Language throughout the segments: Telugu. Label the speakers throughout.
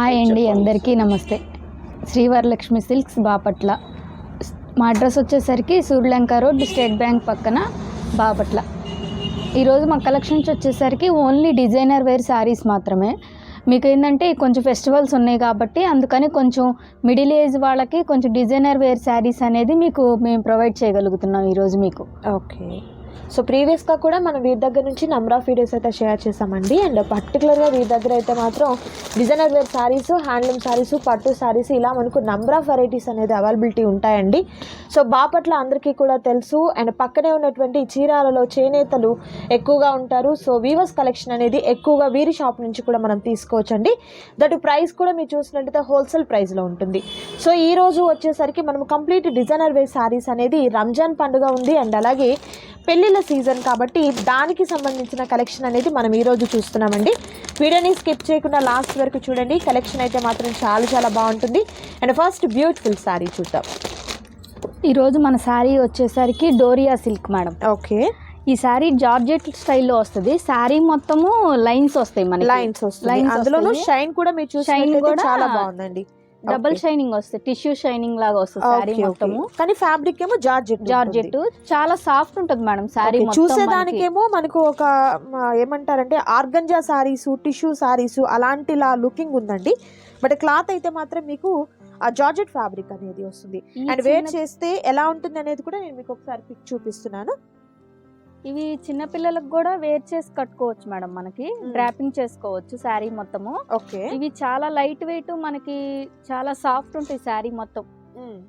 Speaker 1: హాయ్ అండి అందరికీ నమస్తే. శ్రీవరలక్ష్మి సిల్క్స్ బాపట్ల. మా అడ్రస్ వచ్చేసరికి సూర్యలంక రోడ్ స్టేట్ బ్యాంక్ పక్కన బాపట్ల. ఈరోజు మా కలెక్షన్స్ వచ్చేసరికి ఓన్లీ డిజైనర్ వేర్ శారీస్ మాత్రమే. మీకు ఏంటంటే కొంచెం ఫెస్టివల్స్ ఉన్నాయి కాబట్టి అందుకని కొంచెం మిడిల్ ఏజ్ వాళ్ళకి కొంచెం డిజైనర్ వేర్ శారీస్ అనేది మీకు మేము ప్రొవైడ్ చేయగలుగుతున్నాం ఈరోజు మీకు.
Speaker 2: ఓకే. సో ప్రీవియస్గా కూడా మనం వీరి దగ్గర నుంచి నెంబర్ ఆఫ్ వీడియోస్ అయితే షేర్ చేసామండి అండ్ పర్టికులర్గా వీరి దగ్గర అయితే మాత్రం designer wear sarees handloom sarees పట్టు శారీస్ ఇలా మనకు నెంబర్ ఆఫ్ వెరైటీస్ అనేది అవైలబిలిటీ ఉంటాయండి. సో బాపట్ల అందరికీ కూడా తెలుసు. అండ్ పక్కనే ఉన్నటువంటి చీరాలలో చేనేతలు ఎక్కువగా ఉంటారు. సో వీవర్స్ కలెక్షన్ అనేది ఎక్కువగా వీరి షాప్ నుంచి కూడా మనం తీసుకోవచ్చండి. దట్ ప్రైస్ కూడా మీరు చూసినట్టయితే హోల్సేల్ ప్రైస్లో ఉంటుంది. సో ఈ రోజు వచ్చేసరికి మనం కంప్లీట్ డిజైనర్ వేర్ శారీస్ అనేది రంజాన్ పండుగ ఉంది. అండ్ అలాగే పెళ్ళిళ్ళ సీజన్ కాబట్టి దానికి సంబంధించిన కలెక్షన్ అనేది మనం ఈ రోజు చూస్తున్నామండి. వీడియోని స్కిప్ చేయకుండా లాస్ట్ వరకు చూడండి. కలెక్షన్ అయితే మాత్రం చాలా చాలా బాగుంటుంది. అండ్ ఫస్ట్ బ్యూటిఫుల్ శారీ చూద్దాం.
Speaker 1: ఈరోజు మన శారీ వచ్చేసరికి డోరియా సిల్క్ మేడం.
Speaker 2: ఓకే.
Speaker 1: ఈ శారీ జార్జెట్ స్టైల్లో వస్తుంది. శారీ మొత్తము లైన్స్ వస్తాయి మనకి.
Speaker 2: లైన్స్
Speaker 1: Lines
Speaker 2: అందులోనూ
Speaker 1: వస్తాయి.
Speaker 2: షైన్ కూడా మీరు చూసినట్లయితే
Speaker 1: కూడా
Speaker 2: చాలా బాగుందండి.
Speaker 1: డబల్. షైనింగ్ వస్తుంది టిష్యూ షైనింగ్ లాగా వస్తుంది
Speaker 2: okay.
Speaker 1: మొత్తము
Speaker 2: కానీ ఫ్యాబ్రిక్ ఏమో జార్జెట్
Speaker 1: జార్జెట్ చాలా సాఫ్ట్ ఉంటుంది మేడం మనకి.
Speaker 2: చూసేదానికేమో మనకు ఒక ఏమంటారంటే ఆర్గంజా సారీస్ టిష్యూ సారీస్ అలాంటిలా లుకింగ్ ఉందండి బట్ క్లాత్ అయితే మాత్రం మీకు ఆ జార్జెట్ ఫ్యాబ్రిక్ అనేది వస్తుంది అండ్ వేర్ చేస్తే ఎలా ఉంటుంది అనేది కూడా నేను మీకు ఒకసారి పిక్ చూపిస్తున్నాను
Speaker 1: ఇవి చిన్న పిల్లలకు కూడా వేర్ చేసి కట్టుకోవచ్చు మేడం మనకి. డ్రాపింగ్ చేసుకోవచ్చు శారీ మొత్తము.
Speaker 2: ఓకే.
Speaker 1: ఇవి చాలా లైట్ వెయిట్ మనకి చాలా సాఫ్ట్ ఉంటాయి శారీ మొత్తం.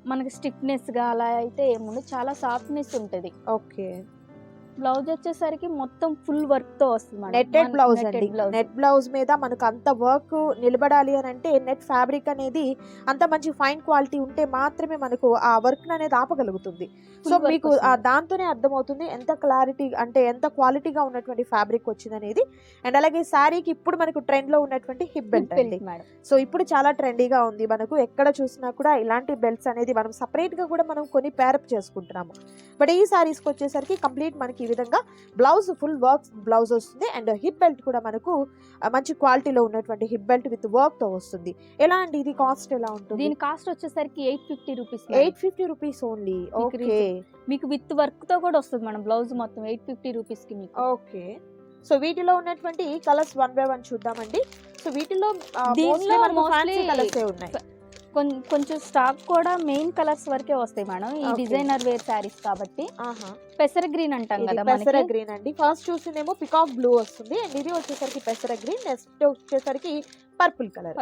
Speaker 1: మనకి స్టిఫ్నెస్గా అలా అయితే ఏముంది చాలా సాఫ్ట్నెస్ ఉంటుంది.
Speaker 2: ఓకే.
Speaker 1: బ్లౌజ్ వచ్చేసరికి మొత్తం ఫుల్ వర్క్తో వస్తుంది.
Speaker 2: నెట్టెడ్ బ్లౌజ్ అండి. నెట్ బ్లౌజ్ మీద మనకు అంత వర్క్ నిలబడాలి అని అంటే నెట్ ఫ్యాబ్రిక్ అనేది అంత మంచి ఫైన్ క్వాలిటీ ఉంటే మాత్రమే మనకు ఆ వర్క్ అనేది ఆపగలుగుతుంది. సో మీకు. దాంతోనే అర్థమవుతుంది ఎంత క్లారిటీ అంటే ఎంత క్వాలిటీగా ఉన్నటువంటి ఫ్యాబ్రిక్ వచ్చింది అనేది. అండ్ అలాగే శారీకి ఇప్పుడు మనకు ట్రెండ్లో ఉన్నటువంటి హిప్ బెల్ట్ అండి. సో ఇప్పుడు చాలా ట్రెండీగా ఉంది. మనకు ఎక్కడ చూసినా కూడా ఇలాంటి బెల్ట్స్ అనేది మనం separate గా కూడా మనం కొన్ని పేరప్ చేసుకుంటున్నాము. బట్ ఈ సారీస్కి వచ్చేసరికి కంప్లీట్ మనకి ఈ విధంగా బ్లౌజ్ ఫుల్ వర్క్ బ్లౌజ్ వస్తుంది. అండ్ హిప్ బెల్ట్ కూడా మనకు మంచి క్వాలిటీలో ఉన్నటువంటి హిప్ బెల్ట్ విత్ వర్క్తో వస్తుంది. ఎలా అండి ఇది కాస్ట్ ఎలా ఉంటుంది?
Speaker 1: దీని కాస్ట్ వచ్చేసరికి eight fifty rupees
Speaker 2: eight fifty rupees only. Okay.
Speaker 1: మీకు విత్ వర్క్తో కూడా వస్తుంది మేడం. బ్లౌజ్ మొత్తం ఎయిట్ ఫిఫ్టీ రూపీస్కి మీకు.
Speaker 2: ఓకే. సో వీటిలో ఉన్నటువంటి కలర్స్ వన్ బై వన్ చూద్దామండి. సో వీటిలో
Speaker 1: దీనిలో
Speaker 2: కలర్స్ ఉన్నాయి.
Speaker 1: కొంచెం స్టాక్ కూడా మెయిన్ కలర్స్ వరకే వస్తాయి మేడం. ఈ. డిజైనర్ వేర్ శారీస్ కాబట్టి.
Speaker 2: ఆహా.
Speaker 1: పెసర గ్రీన్ అంటాం కదా
Speaker 2: పెసర గ్రీన్ అండి. ఫస్ట్ చూసిందేమో పికాక్ బ్లూ వస్తుంది. అండ్ ఇది వచ్చేసరికి పెసర గ్రీన్. నెక్స్ట్ వచ్చేసరికి పర్పుల్ కలర్.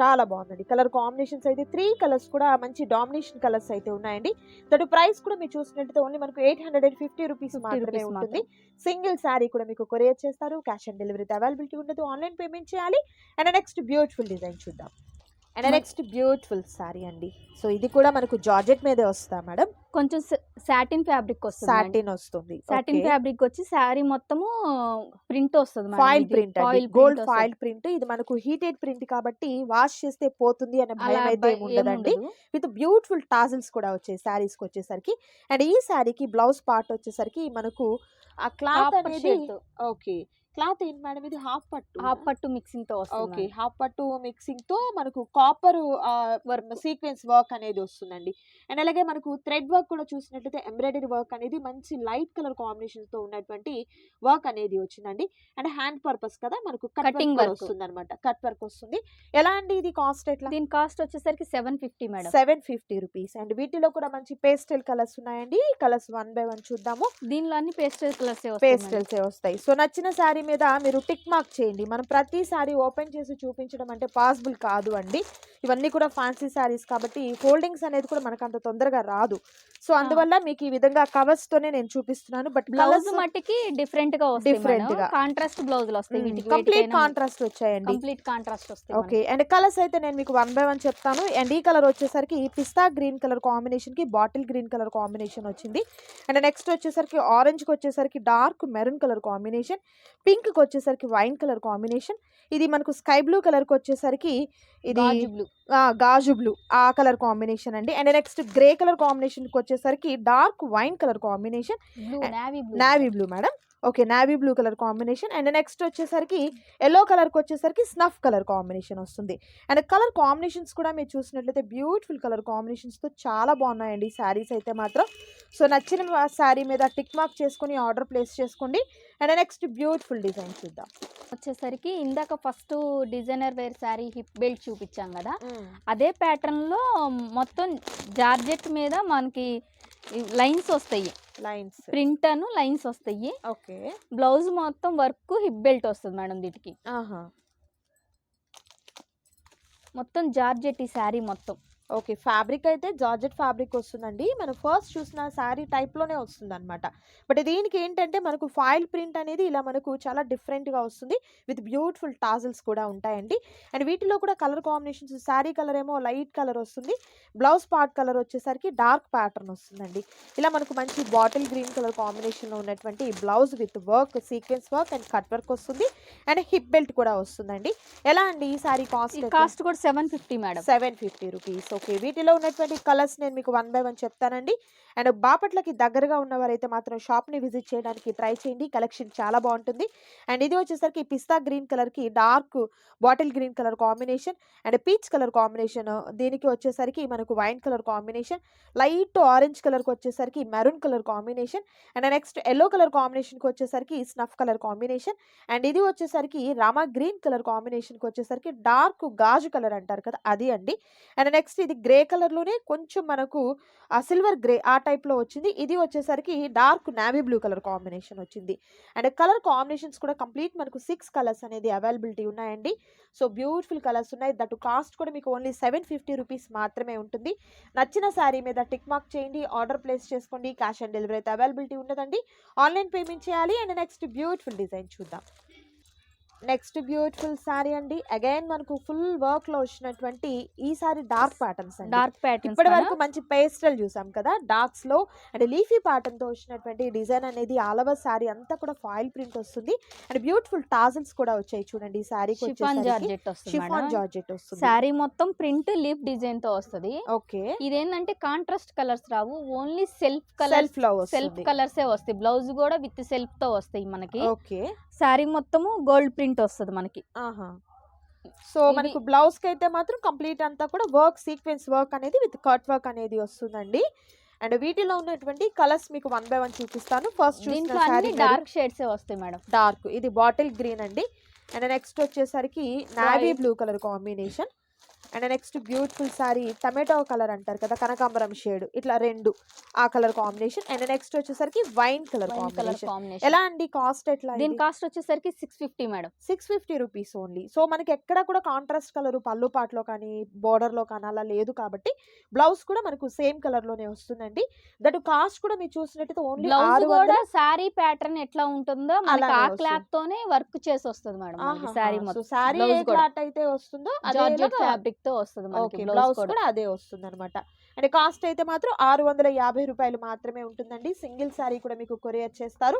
Speaker 2: చాలా బాగుందండి. కలర్ కాంబినేషన్స్ అయితే త్రీ కలర్స్ కూడా మంచి డామినేషన్ కలర్స్ అయితే ఉన్నాయండి. దట్ ప్రైస్ కూడా మీరు చూసినట్టయితే ఓన్లీ మనకు eight hundred and fifty rupees
Speaker 1: 50
Speaker 2: మాత్రమే ఉంటుంది. సింగిల్ శారీ కూడా మీకు కొరియర్ చేస్తారు. క్యాష్ ఆన్ డెలివరీ అవైలబిలిటీ ఉండదు ఆన్లైన్ పేమెంట్ చేయాలి. అండ్ నెక్స్ట్ బ్యూటిఫుల్ డిజైన్ చూద్దాం. అండ్ నెక్స్ట్ బ్యూటిఫుల్ శారీ అండి. సో ఇది కూడా మనకు జార్జెట్ మీదే వస్తా మేడం.
Speaker 1: కొంచెం సాటిన్ ఫ్యాబ్రిక్ వస్తుంది
Speaker 2: సాటిన్ వస్తుంది.
Speaker 1: సాటిన్ ఫ్యాబ్రిక్ వచ్చి శారీ మొత్తము ప్రింట్ వస్తుంది
Speaker 2: foil. Print gold. Foil print ఇది మనకు హీటెడ్ ప్రింట్ కాబట్టి వాష్ చేస్తే పోతుంది అనే భయం అయితే ఉండదండి. విత్ బ్యూటిఫుల్ టాజిల్స్ కూడా వచ్చాయి శారీస్కి వచ్చేసరికి. అండ్ ఈ శారీకి బ్లౌజ్ పార్ట్ వచ్చేసరికి మనకు ఆ క్లాత్ అనేది. ఓకే క్లాత్ ఏంటి మేడం? ఇది హాఫ్ పట్టు.
Speaker 1: హాఫ్ పట్టు మిక్సింగ్తో
Speaker 2: ఓకే. హాఫ్ పట్టు మిక్సింగ్తో మనకు కాపర్ సీక్వెన్స్ వర్క్ అనేది వస్తుందండి. అండ్ అలాగే మనకు థ్రెడ్ వర్క్ కూడా చూసినట్లయితే ఎంబ్రాయిడరీ వర్క్ అనేది మంచి లైట్ కలర్ కాంబినేషన్తో ఉన్నటువంటి వర్క్ అనేది వచ్చిందండి. అండ్ హ్యాండ్ పర్పస్ కదా మనకు కట్
Speaker 1: Cutting
Speaker 2: వర్క్. వస్తుంది అనమాట కట్ వర్క్ వస్తుంది. ఎలా అండి ఇది కాస్ట్ ఎట్లా?
Speaker 1: దీని కాస్ట్ వచ్చేసరికి seven fifty madam.
Speaker 2: Seven fifty rupees and వీటిలో కూడా మంచి పేస్టల్ కలర్స్ ఉన్నాయండి. కలర్స్ వన్ బై వన్ చూద్దాము.
Speaker 1: దీనిలో అన్ని పేస్టల్ కలర్స్
Speaker 2: పేస్టల్స్ వస్తాయి సో నచ్చిన శారీ మీద మీరు టిక్ మార్క్ చేయండి. మనం ప్రతి శారీ ఓపెన్ చేసి చూపించడం అంటే పాసిబుల్ కాదు అండి. ఇవన్నీ కూడా ఫ్యాన్సీ శారీస్ కాబట్టి హోల్డింగ్స్ అనేది కూడా మనకు అంత తొందరగా రాదు. సో అందువల్ల మీకు ఈ విధంగా కవర్స్ తోనే నేను చూపిస్తున్నాను. బట్
Speaker 1: బ్లౌజ్
Speaker 2: కలర్స్
Speaker 1: మట్టికి డిఫరెంట్గా
Speaker 2: Different గా.
Speaker 1: కాంట్రాస్ట్ బ్లౌజులు వస్తాయి
Speaker 2: కంప్లీట్ కాంట్రాస్ట్ వచ్చాయండి.
Speaker 1: కంప్లీట్ కాంట్రాస్ట్ వస్తాయి
Speaker 2: ఓకే అండ్ కలర్స్ అయితే నేను మీకు వన్ బై వన్ చెప్తాను. అండ్ ఈ కలర్ వచ్చేసరికి పిస్తా గ్రీన్ కలర్ కాంబినేషన్కి బాటిల్ గ్రీన్ కలర్ కాంబినేషన్ వచ్చింది. అండ్ నెక్స్ట్ వచ్చేసరికి ఆరెంజ్కి వచ్చేసరికి డార్క్ మెరూన్ కలర్ కాంబినేషన్ పింక్కి వచ్చేసరికి వైన్ కలర్ కాంబినేషన్. ఇది మనకు స్కై బ్లూ కలర్కి వచ్చేసరికి ఇది గాజు బ్లూ. ఆ కలర్ కాంబినేషన్ అండి. అండ్ నెక్స్ట్ గ్రే కలర్ కాంబినేషన్కి వచ్చేసరికి dark wine colour combination.
Speaker 1: Navy blue
Speaker 2: madam. Okay navy blue colour combination and next వచ్చేసరికి ఎల్లో కలర్కి వచ్చేసరికి స్నఫ్ కలర్ కాంబినేషన్ వస్తుంది. అండ్ కలర్ కాంబినేషన్స్ కూడా మీరు చూసినట్లయితే బ్యూటిఫుల్ కలర్ కాంబినేషన్స్తో చాలా బాగున్నాయండి. శారీస్ అయితే మాత్రం. సో నచ్చిన శారీ మీద టిక్ మార్క్ చేసుకుని ఆర్డర్ ప్లేస్ చేసుకోండి. అండ్ నెక్స్ట్ బ్యూటిఫుల్ డిజైన్ చూద్దాం.
Speaker 1: వచ్చేసరికి ఇందాక first designer wear sari hip belt చూపించాం కదా. అదే ప్యాటర్న్లో మొత్తం జార్జెట్ మీద మనకి లైన్స్ వస్తాయి.
Speaker 2: లైన్స్.
Speaker 1: ప్రింట్ అను లైన్స్ వస్తాయి.
Speaker 2: ఓకే.
Speaker 1: బ్లౌజ్ మొత్తం వర్క్ హిప్ బెల్ట్ వస్తుంది మేడం వీటికి
Speaker 2: ఆహా.
Speaker 1: మొత్తం జార్జెట్ ఈ శారీ మొత్తం.
Speaker 2: ఓకే ఫ్యాబ్రిక్ అయితే జార్జెట్ ఫ్యాబ్రిక్ వస్తుందండి. మనం ఫస్ట్ చూసిన శారీ టైప్లోనే వస్తుంది అనమాట బట్ దీనికి ఏంటంటే మనకు ఫాయిల్ ప్రింట్ అనేది ఇలా మనకు చాలా డిఫరెంట్గా వస్తుంది. విత్ బ్యూటిఫుల్ టాజల్స్ కూడా ఉంటాయండి. అండ్ వీటిలో కూడా కలర్ కాంబినేషన్స్ శారీ కలర్ ఏమో లైట్ కలర్ వస్తుంది. బ్లౌజ్ పార్ట్ కలర్ వచ్చేసరికి డార్క్ ప్యాటర్న్ వస్తుందండి. ఇలా మనకు మంచి బాటిల్ గ్రీన్ కలర్ కాంబినేషన్లో ఉన్నటువంటి blouse with work sequence work and cut work వస్తుంది. అండ్ హిప్ బెల్ట్ కూడా వస్తుందండి. ఎలా అండి ఈ శారీ
Speaker 1: ఈ
Speaker 2: కాస్ట్
Speaker 1: కాస్ట్ కూడా seven fifty madam
Speaker 2: seven fifty rupees. Okay. వీటిలో ఉన్నటువంటి కలర్స్ నేను మీకు వన్ బై వన్ చెప్తానండి. అండ్ బాపట్లకి దగ్గరగా ఉన్నవారైతే మాత్రం షాప్ని విజిట్ చేయడానికి ట్రై చేయండి. కలెక్షన్ చాలా బాగుంటుంది. అండ్ ఇది వచ్చేసరికి పిస్తా గ్రీన్ కలర్కి dark bottle green colour combination and peach colour combination. దీనికి వచ్చేసరికి మనకు wine colour combination light orange కలర్కి వచ్చేసరికి maroon colour combination and next yellow colour కాంబినేషన్కి వచ్చేసరికి స్నఫ్ కలర్ కాంబినేషన్ అండ్ ఇది వచ్చేసరికి రామా గ్రీన్ కలర్ కాంబినేషన్కి వచ్చేసరికి డార్క్ గాజు కలర్ అంటారు కదా అది అండి. అండ్ నెక్స్ట్ ఇది గ్రే కలర్లోనే కొంచెం మనకు ఆ సిల్వర్ గ్రే ఆ టైప్లో వచ్చింది. ఇది వచ్చేసరికి dark navy blue colour combination వచ్చింది. అండ్ కలర్ కాంబినేషన్స్ కూడా కంప్లీట్ మనకు సిక్స్ కలర్స్ అనేది అవైలబిలిటీ ఉన్నాయండి. సో బ్యూటిఫుల్ కలర్స్ ఉన్నాయి. దట్ కాస్ట్ కూడా మీకు ఓన్లీ సెవెన్ ఫిఫ్టీ రూపీస్ మాత్రమే ఉంటుంది. నచ్చిన శారీ మీద టిక్ మార్క్ చేయండి. ఆర్డర్ ప్లేస్ చేసుకోండి. క్యాష్ ఆన్ డెలివరీ అయితే అవైలబిలిటీ ఉండదండి. ఆన్లైన్ పేమెంట్ చేయాలి. అండ్ నెక్స్ట్ బ్యూటిఫుల్ డిజైన్ చూద్దాం. నెక్స్ట్ బ్యూటిఫుల్ శారీ అండి. అగైన్ మనకు ఫుల్ వర్క్లో వచ్చినటువంటి ఈ సారీ డార్క్ ప్యాటర్న్స్ అండి.
Speaker 1: డార్క్ ప్యాటర్న్
Speaker 2: ఇప్పటి వరకు మంచి పేస్టల్ చూసాం కదా? డార్క్స్లో అండ్ లీఫీ ప్యాటర్న్తో వచ్చినటువంటి డిజైన్ అనేది ఆల్ ఓవర్ శారీ అంతా కూడా ఫాయిల్ ప్రింట్ వస్తుంది. అండ్ బ్యూటిఫుల్ టాజల్స్ కూడా వచ్చాయి చూడండి ఈ శారీకి
Speaker 1: షిఫాన్ జార్జెట్ వస్తుంది
Speaker 2: షిఫాన్
Speaker 1: మేడం
Speaker 2: జార్జెట్ వస్తుంది.
Speaker 1: శారీ మొత్తం ప్రింట్ లీఫ్ డిజైన్తో వస్తుంది.
Speaker 2: ఓకే.
Speaker 1: ఇదేంటంటే కాంట్రాస్ట్ కలర్స్ రావు. ఓన్లీ సెల్ఫ్ కలర్
Speaker 2: సెల్ఫ్
Speaker 1: కలర్సే వస్తాయి. బ్లౌజ్ కూడా విత్ సెల్ఫ్తో వస్తాయి మనకి.
Speaker 2: ఓకే.
Speaker 1: శారీ మొత్తము గోల్డ్ ప్రింట్ వస్తుంది మనకి.
Speaker 2: ఆహా. సో మనకు బ్లౌజ్కి అయితే మాత్రం కంప్లీట్ అంతా కూడా వర్క్ సీక్వెన్స్ వర్క్ అనేది విత్ కట్ వర్క్ అనేది వస్తుందండి. అండ్ వీటిలో ఉన్నటువంటి కలర్స్ మీకు వన్ బై వన్ చూపిస్తాను. ఫస్ట్ చూసిన
Speaker 1: డార్క్ షేడ్సే వస్తాయి మేడం?
Speaker 2: డార్క్. ఇది బాటిల్ గ్రీన్ అండి. అండ్ నెక్స్ట్ వచ్చేసరికి navy. Blue colour combination. And next beautiful sari tomato colour అంటారు కదా కనకాంబరం షేడ్. ఇట్లా రెండు ఆ కలర్ కాంబినేషన్. అండ్ నెక్స్ట్ వచ్చేసరికి వైన్ కలర్ కాంబినేషన్. ఎలా అండి కాస్ట్ ఎట్లా
Speaker 1: దీని కాస్ట్ వచ్చేసరికి six fifty madam
Speaker 2: six fifty rupees only so మనకి ఎక్కడ కూడా కాంట్రాస్ట్ కలర్ పళ్ళు పాటలో కానీ border లో కానీ అలా లేదు కాబట్టి బ్లౌజ్ కూడా మనకు సేమ్ కలర్లోనే వస్తుందండి. దట్ కాస్ట్ కూడా మీరు చూసినట్టయితే ఓన్లీ
Speaker 1: బ్లౌజ్ కూడా శారీ ప్యాటర్న్ ఎట్లా ఉంటుందో మనకి ఆ. క్లాత్ తోనే వర్క్ చేసి వస్తుంది మేడం శారీ
Speaker 2: సో
Speaker 1: మొత్తం. కూడా.
Speaker 2: క్లాత్ అయితే వస్తుందో
Speaker 1: ఫ్యాబ్రిక్ తో వస్తుంది మనకి బ్లౌజ్ కూడా.
Speaker 2: అదే వస్తుంది అనమాట అండ్ కాస్ట్ అయితే మాత్రం ఆరు వందల యాభై రూపాయలు మాత్రమే ఉంటుందండి. సింగిల్ శారీ కూడా మీకు కొరియర్ చేస్తారు.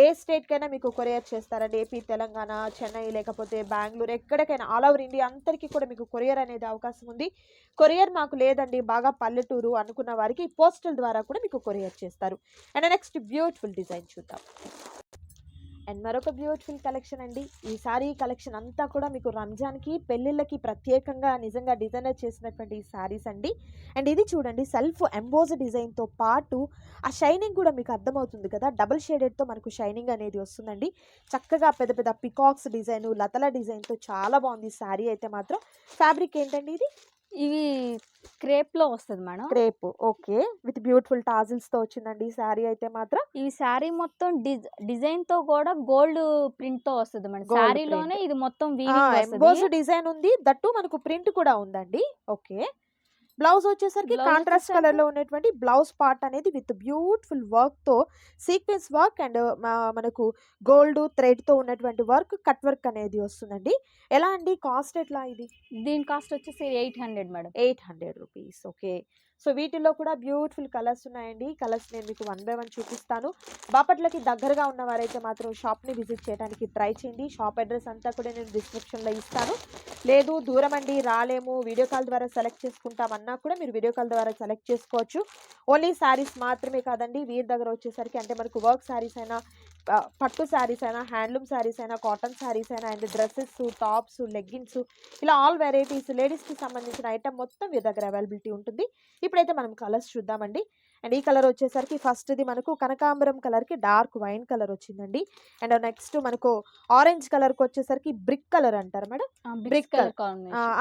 Speaker 2: ఏ స్టేట్ కైనా మీకు కొరియర్ చేస్తారండి. ఏపీ తెలంగాణ చెన్నై లేకపోతే బెంగళూరు ఎక్కడికైనా ఆల్ ఓవర్ ఇండియా అంతరికి కూడా మీకు కొరియర్ అనేది అవకాశం ఉంది. కొరియర్ మాకు లేదండి. బాగా పల్లెటూరు అనుకున్న వారికి పోస్టల్ ద్వారా కూడా మీకు కొరియర్ చేస్తారు. అండ్ నెక్స్ట్ బ్యూటిఫుల్ డిజైన్ చూద్దాం. అండ్ మరొక బ్యూటిఫుల్ కలెక్షన్ అండి. ఈ సారీ కలెక్షన్ అంతా కూడా మీకు రంజాన్కి పెళ్ళిళ్ళకి ప్రత్యేకంగా నిజంగా డిజైనర్ చేసినటువంటి ఈ సారీస్ అండి. అండ్ ఇది చూడండి సెల్ఫ్ ఎంబోజ్ డిజైన్తో పాటు ఆ షైనింగ్ కూడా మీకు అర్థమవుతుంది కదా? డబుల్ షేడెడ్తో మనకు షైనింగ్ అనేది వస్తుందండి. చక్కగా పెద్ద పెద్ద పికాక్స్ డిజైన్ లతల డిజైన్తో చాలా బాగుంది ఈ సారీ అయితే మాత్రం. ఫ్యాబ్రిక్ ఏంటండి ఇది?
Speaker 1: ఇవి క్రేప్లో వస్తుంది madam.
Speaker 2: Crepe. Okay. With beautiful టాజిల్స్తో వచ్చిందండి ఈ సారీ అయితే మాత్రం.
Speaker 1: ఈ శారీ మొత్తం డిజైన్తో కూడా గోల్డ్ ప్రింట్తో వస్తుంది మేడం. శారీలోనే. ఇది మొత్తం వస్తుంది.
Speaker 2: డిజైన్ ఉంది. దట్టు మనకు ప్రింట్ కూడా ఉందండి. ఓకే. బ్లౌజ్ వచ్చేసరికి కాంట్రాస్ట్ కలర్లో ఉన్నటువంటి బ్లౌజ్ పార్ట్ అనేది విత్ బ్యూటిఫుల్ వర్క్తో సీక్వెన్స్ వర్క్ అండ్ మనకు గోల్డ్ థ్రెడ్తో ఉన్నటువంటి వర్క్ కట్ వర్క్ అనేది వస్తుందండి. ఎలా అండి? కాస్ట్ ఎట్లా ఇది?
Speaker 1: దీని కాస్ట్ వచ్చేసి eight hundred madam
Speaker 2: eight hundred rupees okay so వీటిల్లో కూడా బ్యూటిఫుల్ కలర్స్ ఉన్నాయండి. కలర్స్ నేను మీకు వన్ బై వన్ చూపిస్తాను. బాపట్లకి దగ్గరగా ఉన్నవారైతే మాత్రం షాప్ని విజిట్ చేయడానికి ట్రై చేయండి. షాప్ అడ్రస్ అంతా కూడా నేను డిస్క్రిప్షన్లో ఇస్తాను. లేదు దూరం అండి రాలేము. వీడియో కాల్ ద్వారా సెలెక్ట్ చేసుకుంటామన్నా కూడా మీరు వీడియో కాల్ ద్వారా సెలెక్ట్ చేసుకోవచ్చు. ఓన్లీ శారీస్ మాత్రమే కాదండి వీరి దగ్గర వచ్చేసరికి అంటే మనకు వర్క్ శారీస్ అయినా పట్టు శారీస్ అయినా హ్యాండ్లూమ్ శారీస్ అయినా కాటన్ శారీస్ అయినా అండ్ డ్రెస్సెస్ టాప్స్ లెగ్గిన్స్ ఇలా ఆల్ వెరైటీస్ లేడీస్కి సంబంధించిన ఐటమ్ మొత్తం మీ దగ్గర అవైలబిలిటీ ఉంటుంది. ఇప్పుడైతే మనం కలర్స్ చూద్దామండి. అండ్ ఈ కలర్ వచ్చేసరికి ఫస్ట్ది మనకు కనకాంబరం కలర్కి డార్క్ వైన్ కలర్ వచ్చిందండి. అండ్ నెక్స్ట్ మనకు ఆరెంజ్ కలర్కి వచ్చేసరికి బ్రిక్ కలర్ అంటారు మేడం.
Speaker 1: బ్రిక్ కలర్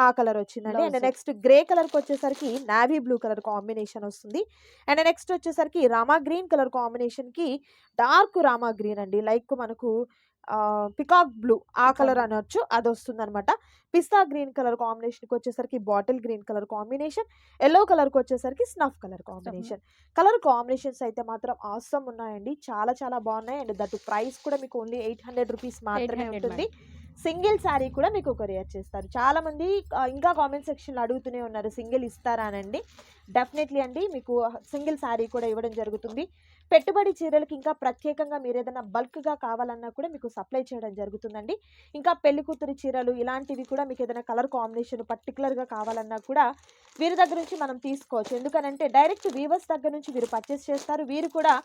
Speaker 2: ఆ, కలర్ వచ్చిందండి. అండ్. నెక్స్ట్ గ్రే కలర్కి వచ్చేసరికి నావీ బ్లూ కలర్ కాంబినేషన్ వస్తుంది. అండ్ నెక్స్ట్ వచ్చేసరికి రామా గ్రీన్ కలర్ కాంబినేషన్కి డార్క్ రామా గ్రీన్ అండి. లైక్ మనకు పికాక్ బ్లూ ఆ కలర్ అనొచ్చు అది వస్తుంది అనమాట పిస్తా గ్రీన్ కలర్ కాంబినేషన్కి వచ్చేసరికి bottle green colour combination yellow కలర్కి వచ్చేసరికి snuff colour combination. Colour. Combinations అయితే మాత్రం ఆసమ్ ఉన్నాయండి. చాలా చాలా బాగున్నాయి. అండ్ దట్ ప్రైస్ కూడా మీకు ఓన్లీ ఎయిట్ హండ్రెడ్ రూపీస్ మాత్రమే
Speaker 1: 800
Speaker 2: ఉంటుంది. సింగిల్ శారీ కూడా మీకు కొరియర్ చేస్తారు. చాలా మంది ఇంకా కామెంట్ సెక్షన్లో అడుగుతూనే ఉన్నారు సింగిల్ ఇస్తారా అనండి డెఫినెట్లీ అండి మీకు సింగిల్ శారీ కూడా ఇవ్వడం జరుగుతుంది. పెట్టుబడి చీరలకి ఇంకా ప్రత్యేకంగా మీరు ఏదైనా బల్క్గా కావాలన్నా కూడా మీకు సప్లై చేయడం జరుగుతుందండి. ఇంకా పెళ్ళి కూతురు చీరలు ఇలాంటివి కూడా మీకు ఏదైనా కలర్ కాంబినేషన్ పర్టికులర్గా కావాలన్నా కూడా వీరి దగ్గర నుంచి మనం తీసుకోవచ్చు. ఎందుకనంటే డైరెక్ట్ వీవర్స్ దగ్గర నుంచి వీరు పర్చేస్ చేస్తారు. వీరు కూడా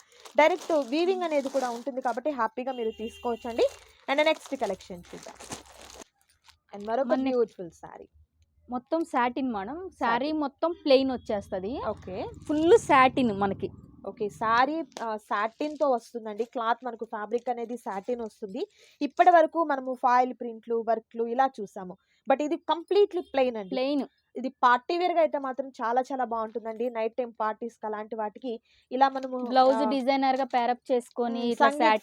Speaker 2: డైరెక్ట్ వీవింగ్ అనేది కూడా ఉంటుంది కాబట్టి హ్యాపీగా మీరు తీసుకోవచ్చు అండి అండ్ నెక్స్ట్ కలెక్షన్ చూద్దాం. అండ్ మరొక బ్యూటిఫుల్ శారీ.
Speaker 1: మొత్తం సాటిన్ మేడం. శారీ మొత్తం ప్లెయిన్ వచ్చేస్తది.
Speaker 2: ఓకే.
Speaker 1: ఫుల్ సాటిన్ మనకి.
Speaker 2: ఓకే. శారీ సాటిన్తో వస్తుందండి. క్లాత్ మనకు ఫ్యాబ్రిక్ అనేది సాటిన్ వస్తుంది. ఇప్పటి వరకు మనము ఫాయిల్ ప్రింట్లు వర్క్లు ఇలా చూసాము. బట్ ఇది కంప్లీట్లీ ప్లెయిన్ అండి.
Speaker 1: ప్లెయిన్.
Speaker 2: ఇది పార్టీ వేర్గా అయితే మాత్రం చాలా చాలా బాగుంటుందండి. నైట్ టైం పార్టీస్ అలాంటి వాటికి. ఇలా మనము
Speaker 1: బ్లౌజ్ డిజైనర్గా పేరప్ చేసుకొని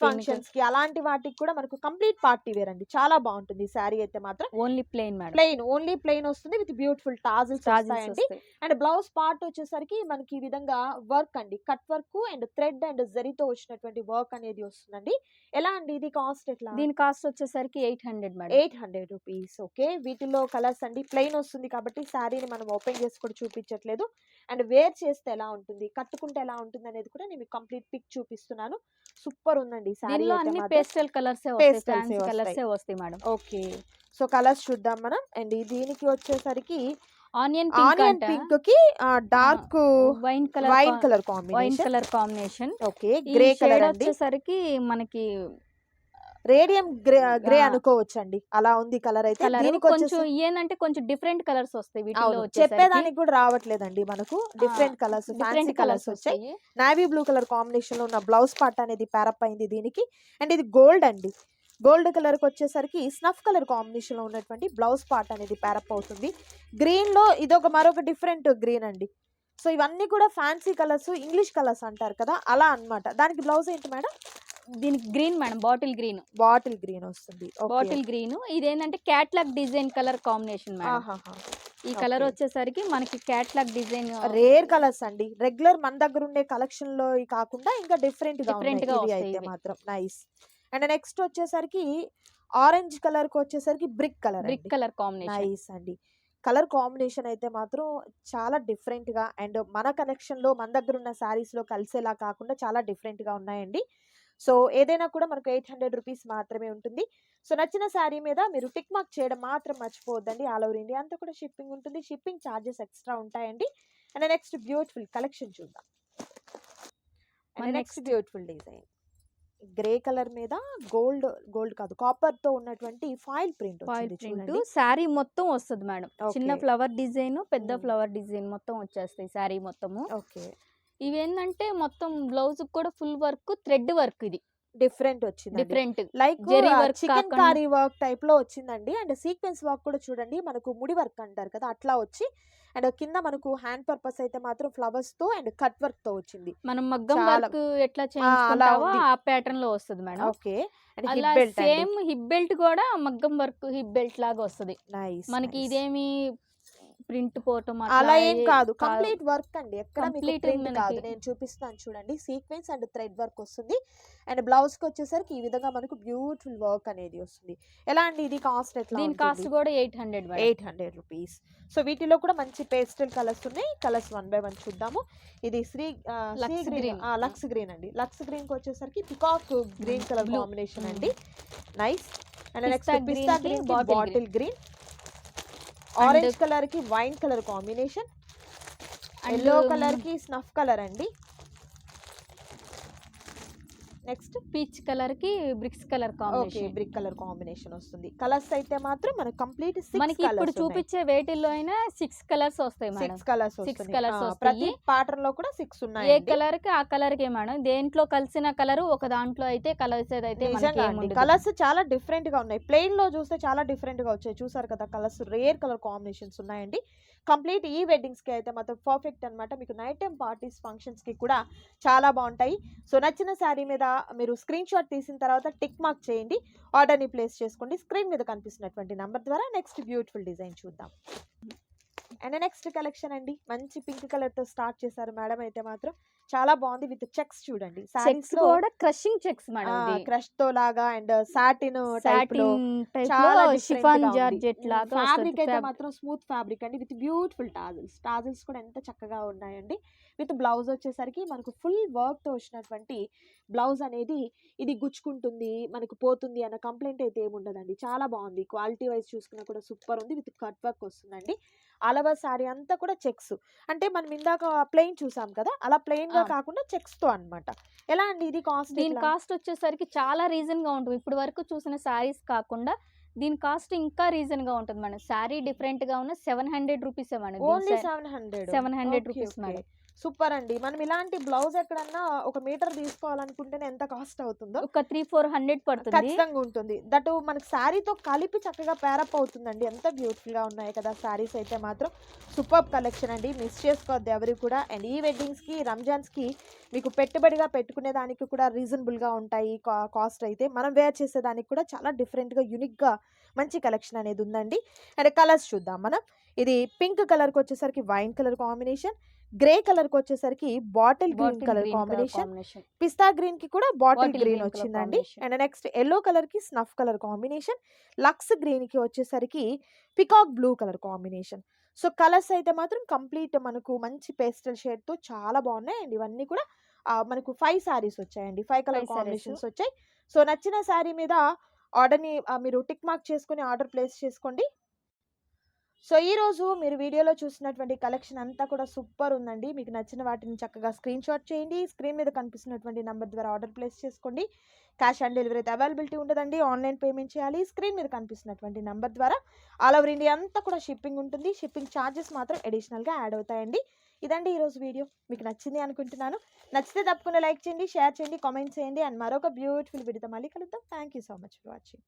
Speaker 2: ఫంక్షన్స్కి అలాంటి వాటికి కూడా మనకు కంప్లీట్ పార్టీ వేర్ అండి. చాలా బాగుంటుంది శారీ అయితే మాత్రం.
Speaker 1: Only plain
Speaker 2: plain only plain వస్తుంది విత్ బ్యూటిఫుల్ టాజిల్స్ వస్తాయండి. అండ్ బ్లౌజ్ పార్ట్ వచ్చేసరికి మనకి ఈ విధంగా వర్క్ అండి. Cut work and thread and జరీతో వచ్చినటువంటి వర్క్ అనేది వస్తుందండి. ఎలా అండి ఇది కాస్ట్ ఎట్లా?
Speaker 1: దీని కాస్ట్ వచ్చేసరికి eight hundred madam.
Speaker 2: Eight hundred rupees. Okay. వీటిలో కలర్స్ అండి. ప్లెయిన్ వస్తుంది కాబట్టి శారీని మనం ఓపెన్ చేసి కూడా చూపించట్లేదు. అండ్ వేర్ చేస్తే ఎలా ఉంటుంది కట్టుకుంటే ఎలా ఉంటుంది అనేది కూడా నేను కంప్లీట్ పిక్ చూపిస్తున్నాను. సూపర్ ఉందండి శారీ
Speaker 1: అన్ని పేస్టల్ కలర్స్. కలర్స్ వస్తాయి మేడం.
Speaker 2: ఓకే. సో కలర్స్ చూద్దాం మనం. అండ్ దీనికి వచ్చేసరికి
Speaker 1: ఆనియన్
Speaker 2: ఆనియన్ పింక్కి dark
Speaker 1: wine colour
Speaker 2: wine colour
Speaker 1: wine
Speaker 2: combination.
Speaker 1: Colour combination.
Speaker 2: Okay grey colour అండి.
Speaker 1: వచ్చేసరికి మనకి
Speaker 2: రేడియం గ్రే గ్రే. అనుకోవచ్చు అండి అలా ఉంది కలర్ అయితే దీనికి
Speaker 1: కొంచెం ఏంటంటే కొంచెం డిఫరెంట్ కలర్స్ వస్తాయి వీటిలో
Speaker 2: చెప్పేదానికి కూడా రావట్లేదండి మనకు. Different colours fancy
Speaker 1: different
Speaker 2: colours వచ్చాయి. నావీ బ్లూ కలర్ కాంబినేషన్లో ఉన్న బ్లౌజ్ పార్ట్ అనేది ప్యారప్ అయింది దీనికి. అండ్ ఇది గోల్డ్ అండి. గోల్డ్ కలర్కి వచ్చేసరికి స్నఫ్ కలర్ కాంబినేషన్లో ఉన్నటువంటి బ్లౌజ్ పార్ట్ అనేది ప్యారప్ అవుతుంది. గ్రీన్లో ఇదొక మరొక డిఫరెంట్ గ్రీన్ అండి. సో ఇవన్నీ కూడా ఫ్యాన్సీ కలర్స్ ఇంగ్లీష్ కలర్స్ అంటారు కదా? అలా అన్నమాట. దానికి బ్లౌజ్ ఏంటి మేడం?
Speaker 1: దీనికి green madam bottle green.
Speaker 2: Bottle green వస్తుంది.
Speaker 1: Bottle green. ఇదేంటంటే catalogue design colour combination madam. ఈ కలర్. వచ్చేసరికి మనకి క్యాట్లాగ్ డిజైన్
Speaker 2: రేర్ కలర్స్ అండి. రెగ్యులర్ మన దగ్గర ఉండే కలెక్షన్లో కాకుండా ఇంకా డిఫరెంట్ ఉన్నాయి.
Speaker 1: గా
Speaker 2: అయితే. మాత్రం. నైస్ అండ్ నెక్స్ట్ వచ్చేసరికి ఆరెంజ్ కలర్కి వచ్చేసరికి brick colour
Speaker 1: brick colour combination
Speaker 2: nice అండి. కలర్ కాంబినేషన్ అయితే మాత్రం చాలా డిఫరెంట్గా అండ్ మన కలెక్షన్లో మన దగ్గర ఉన్న సారీస్లో కలిసేలా కాకుండా చాలా డిఫరెంట్గా ఉన్నాయండి. సో ఏదైనా కూడా మనకు ఎయిట్ హండ్రెడ్ రూపీస్ మాత్రమే ఉంటుంది. సో నచ్చిన శారీ మీద మీరు టిక్ మార్క్ చేయడం మాత్రం మర్చిపోవద్దండి. ఆల్ ఓవర్ ఇండియా అంతా కూడా షిప్పింగ్ ఉంటుంది. షిప్పింగ్ ఛార్జెస్ ఎక్స్ట్రా ఉంటాయండి. అండ్ నెక్స్ట్ బ్యూటిఫుల్ కలెక్షన్ చూద్దాం. And next beautiful design. Grey colour మీద గోల్డ్ గోల్డ్ కాదు కాపర్తో ఉన్నటువంటి foil print
Speaker 1: foil print sari మొత్తం వస్తుంది మేడం. చిన్న. ఫ్లవర్ డిజైన్ పెద్ద. ఫ్లవర్ డిజైన్ మొత్తం వచ్చేస్తాయి శారీ మొత్తము.
Speaker 2: ఓకే.
Speaker 1: ఇవి ఏంటంటే మొత్తం బ్లౌజ్ కూడా ఫుల్ వర్క్ థ్రెడ్ వర్క్ ఇది.
Speaker 2: డిఫరెంట్ వచ్చింది
Speaker 1: different.
Speaker 2: Like chikankari work టైప్లో వచ్చిందండి. అండ్ సీక్వెన్స్ వర్క్ కూడా చూడండి మనకు ముడి వర్క్ అంటారు కదా అట్లా వచ్చి అండ్ కింద మనకు హ్యాండ్ పర్పస్ అయితే మాత్రం ఫ్లవర్స్తో అండ్ కట్ వర్క్తో వచ్చింది.
Speaker 1: మనం మగ్గం వర్క్ ఎట్లా చేయించుకుంటావో. ఆ ప్యాటర్న్లో వస్తుంది మేడం.
Speaker 2: ఓకే.
Speaker 1: అలా సేమ్ హిప్ బెల్ట్ కూడా మగ్గం వర్క్ హిప్ బెల్ట్ లాగా వస్తుంది.
Speaker 2: నైస్
Speaker 1: మనకి ఇదేమి ప్రింట్ పోవటం
Speaker 2: అలా ఏం కాదు. కంప్లీట్ వర్క్ అండి. ఎక్కడ
Speaker 1: మనకి-
Speaker 2: కాదు. నేను చూపిస్తాను చూడండి. సీక్వెన్స్ అండ్ థ్రెడ్ వర్క్ వస్తుంది. అండ్ బ్లౌజ్కి వచ్చేసరికి ఈ విధంగా మనకు బ్యూటిఫుల్ వర్క్ అనేది వస్తుంది. ఎలా అండి? ఇది కాస్ట్ ఎట్లా
Speaker 1: దీని కాస్ట్ కూడా eight hundred
Speaker 2: eight hundred rupees. So వీటిలో కూడా మంచి పేస్టల్ కలర్స్ ఉన్నాయి. కలర్స్ వన్ బై వన్ చూద్దాము. ఇది శ్రీ గ్రీన్. లక్స్ గ్రీన్ అండి. లక్స్ గ్రీన్కి వచ్చేసరికి పికాక్ గ్రీన్ కలర్. కాంబినేషన్. అండి. Nice. And next pista green bottle. Green. Orange కలర్కి వైన్ కలర్ కాంబినేషన్ ఎల్లో కలర్కి స్నఫ్ కలర్ అండి. నెక్స్ట్
Speaker 1: పీచ్ కలర్కి bricks colour combination.
Speaker 2: Brick colour combination వస్తుంది. కలర్స్ అయితే మాత్రం మనకు కంప్లీట్
Speaker 1: మనకి ఇప్పుడు చూపించే వేటిల్లో అయినా సిక్స్ కలర్స్ వస్తాయి
Speaker 2: సిక్స్ కలర్స్ ఆ,
Speaker 1: వస్తాయి.
Speaker 2: ప్రతి ప్యాటర్న్లో కూడా సిక్స్
Speaker 1: ఏ
Speaker 2: ఉన్నాయి
Speaker 1: కలర్కి ఆ కలర్కి మేడం. దేంట్లో కలిసిన కలర్ ఒక దాంట్లో అయితే కలర్స్ అయితే.
Speaker 2: కలర్స్ చాలా డిఫరెంట్గా ఉన్నాయి. ప్లెయిన్లో చూస్తే చాలా డిఫరెంట్గా వచ్చాయి. చూసారు కదా కలర్స్ రేర్ కలర్ కాంబినేషన్స్ ఉన్నాయండి. కంప్లీట్ ఈ వెడ్డింగ్స్కి అయితే మాత్రం పర్ఫెక్ట్ అన్నమాట. మీకు నైట్ టైం పార్టీస్ ఫంక్షన్స్కి కూడా చాలా బాగుంటాయి. సో నచ్చిన శారీ మీద మీరు స్క్రీన్ షాట్ తీసిన తర్వాత టిక్ మార్క్ చేయండి. ఆర్డర్ని ప్లేస్ చేసుకోండి. స్క్రీన్ మీద కనిపిస్తున్నటువంటి నంబర్ ద్వారా నెక్స్ట్ బ్యూటిఫుల్ డిజైన్ చూద్దాం. అండ్ నెక్స్ట్ కలెక్షన్ అండి. మంచి పింక్ కలర్తో స్టార్ట్ చేశారు మేడం అయితే మాత్రం. చాలా బాగుంది విత్ చెక్స్ చూడండి.
Speaker 1: చెక్స్ కూడా క్రషింగ్ చెక్స్ మేడం
Speaker 2: క్రష్తో లాగా అండ్ సాటిన్ చాలా
Speaker 1: లో షిఫాన్
Speaker 2: డిఫరెంట్
Speaker 1: జార్జెట్ లాగా
Speaker 2: ఫ్యాబ్రిక్ అయితే. మాత్రం స్మూత్ ఫ్యాబ్రిక్ అండి. With beautiful tassels. టాజిల్స్ కూడా ఎంత చక్కగా ఉన్నాయండి. విత్ బ్లౌజ్ వచ్చేసరికి మనకు ఫుల్ వర్క్తో వచ్చినటువంటి బ్లౌజ్ అనేది ఇది గుచ్చుకుంటుంది మనకు పోతుంది అన్న కంప్లైంట్ అయితే ఏమి ఉండదండి చాలా బాగుంది. క్వాలిటీ వైజ్ చూసుకున్నా కూడా సూపర్ ఉంది. విత్ కట్ వర్క్ వస్తుందండి. అలవా సారీ అంతా కూడా చెక్స్. అంటే మనం ఇందాక ప్లెయిన్ చూసాం కదా అలా
Speaker 1: ప్లెయిన్గా.
Speaker 2: కాకుండా చెక్స్తో అన్నమాట. ఎలా అండి ఇది కాస్ట్
Speaker 1: దీని కాస్ట్ వచ్చేసరికి చాలా రీజన్గా ఉంటుంది. ఇప్పుడు వరకు చూసిన శారీస్ కాకుండా దీని కాస్ట్ ఇంకా రీజన్గా ఉంటుంది మేడం. శారీ డిఫరెంట్గా ఉన్న seven hundred rupees madam
Speaker 2: only seven hundred.
Speaker 1: 700 rupees madam.
Speaker 2: Super అండి. మనం ఇలాంటి బ్లౌజ్ ఎక్కడన్నా ఒక మీటర్ తీసుకోవాలనుకుంటేనే ఎంత కాస్ట్ అవుతుందో
Speaker 1: ఒక త్రీ ఫోర్ హండ్రెడ్ పడుతుంది.
Speaker 2: ఖచ్చితంగా ఉంటుంది. దట్ మనకి శారీతో కలిపి చక్కగా పేరప్ అవుతుందండి. ఎంత బ్యూటిఫుల్గా ఉన్నాయి కదా శారీస్ అయితే మాత్రం. సూపర్ కలెక్షన్ అండి. మిస్ చేసుకోవద్దు ఎవరు కూడా. అండ్ ఈ వెడ్డింగ్స్కి రంజాన్స్కి మీకు పెట్టుబడిగా పెట్టుకునే దానికి కూడా రీజనబుల్గా ఉంటాయి. కాస్ట్ అయితే మనం వేర్ చేసే దానికి కూడా చాలా డిఫరెంట్గా యునిక్గా మంచి కలెక్షన్ అనేది ఉందండి. అండ్ కలర్స్ చూద్దాం మనం. ఇది పింక్ కలర్కి వచ్చేసరికి వైన్ కలర్ కాంబినేషన్ గ్రే కలర్కి వచ్చేసరికి బాటిల్ గ్రీన్ కలర్ కాంబినేషన్. పిస్తా గ్రీన్కి కూడా బాటిల్ గ్రీన్ వచ్చిందండి. అండ్ నెక్స్ట్ ఎల్లో కలర్కి స్నఫ్ కలర్ కాంబినేషన్ లక్స్ గ్రీన్కి వచ్చేసరికి peacock blue colour combination so colours అయితే మాత్రం కంప్లీట్ మనకు మంచి పేస్టల్ షేడ్తో చాలా బాగున్నాయి అండ్ ఇవన్నీ కూడా మనకు ఫైవ్ సారీస్ వచ్చాయండి ఫైవ్ కలర్. కాంబినేషన్స్ వచ్చాయి సో నచ్చిన శారీ మీద ఆర్డర్ని మీరు టిక్ మార్క్ చేసుకుని ఆర్డర్ ప్లేస్ చేసుకోండి సో ఈ రోజు మీరు వీడియోలో చూసినటువంటి కలెక్షన్ అంతా కూడా సూపర్ ఉందండి. మీకు నచ్చిన వాటిని చక్కగా స్క్రీన్ షాట్ చేయండి. స్క్రీన్ మీద కనిపిస్తున్నటువంటి నెంబర్ ద్వారా ఆర్డర్ ప్లేస్ చేసుకోండి. క్యాష్ ఆన్ డెలివరీ అయితే అవైలబిలిటీ ఉండదండి. ఆన్లైన్ పేమెంట్ చేయాలి. స్క్రీన్ మీద కనిపిస్తున్నటువంటి నెంబర్ ద్వారా ఆల్ ఓవర్ ఇండియా అంతా కూడా షిప్పింగ్ ఉంటుంది. షిప్పింగ్ ఛార్జెస్ మాత్రం అడిషనల్గా యాడ్ అవుతాయండి. ఇదండి ఈరోజు వీడియో. మీకు నచ్చింది అనుకుంటున్నాను. నచ్చితే తప్పకుండా లైక్ చేయండి షేర్ చేయండి కామెంట్ చేయండి. అండ్ మరొక బ్యూటిఫుల్ వీడియోతో మళ్ళీ కలుద్దాం. Thank you so much for watching.